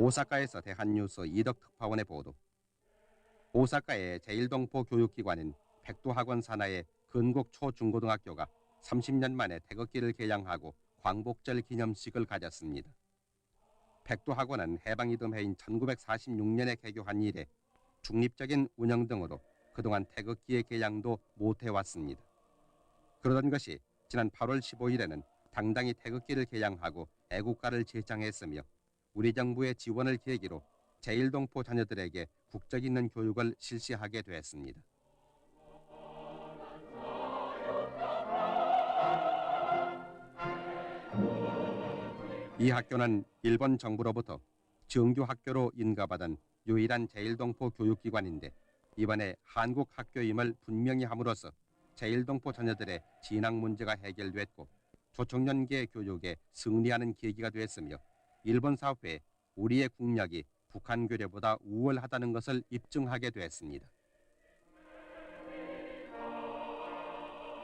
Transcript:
오사카에서 대한뉴스 이덕 특파원의 보도. 오사카의 제1동포 교육기관인 백두학원 산하의 근곡 초중고등학교가 30년 만에 태극기를 개양하고 광복절 기념식을 가졌습니다. 백두학원은 해방 이듬해인 1946년에 개교한 이래 중립적인 운영 등으로 그동안 태극기의 개양도 못해왔습니다. 그러던 것이 지난 8월 15일에는 당당히 태극기를 개양하고 애국가를 제창했으며 우리 정부의 지원을 계기로 제1동포 자녀들에게 국적 있는 교육을 실시하게 되었습니다. 이 학교는 일본 정부로부터 정규 학교로 인가받은 유일한 제1동포 교육기관인데 이번에 한국 학교임을 분명히 함으로써 제1동포 자녀들의 진학 문제가 해결됐고 조청년계 교육에 승리하는 계기가 됐으며 일본 사회에 우리의 국력이 북한 교례보다 우월하다는 것을 입증하게 됐습니다.